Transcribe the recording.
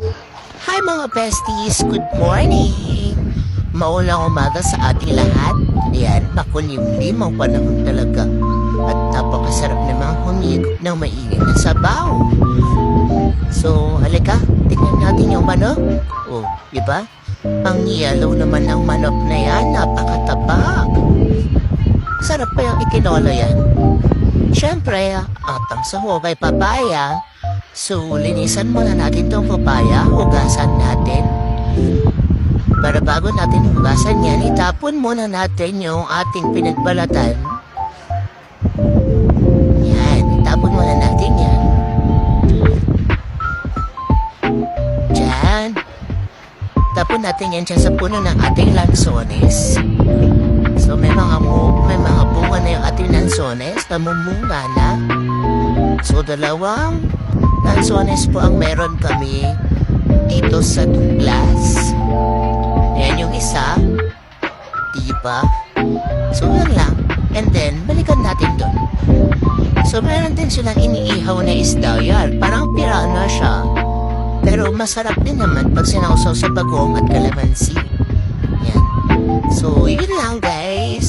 Hi mga besties, good morning! Maulang umaga sa ating lahat. Ayan, makulimlim ang panahon talaga. At napakasarap namang humigop ng mainit na sabaw. So, halika, tingnan natin yung manok. Oh, di ba? Ang yellow naman ng manok na yan, napakataba. Sarap pa yung ikinola yan. Siyempre, atang sa hugay papaya. So, linisan muna natin tong papaya, hugasan natin. Para bago natin hugasan yan, itapon muna natin yung ating pinagbalatan. Yan, itapon muna natin yan. Diyan. Tapon natin yan dyan sa puno ng ating lansones. So, may mga, may mga bunga na yung ating lansones, namumunga na. So, dalawang lansones po ang meron kami dito sa Douglas. Yan yung isa. Diba? So, yun lang. And then, balikan natin doon. So, meron din silang iniihaw na isda. Yan, parang pirana siya. Pero masarap din naman pag sinausaw sa bagong at kalamansi. Yan. So, yun lang guys.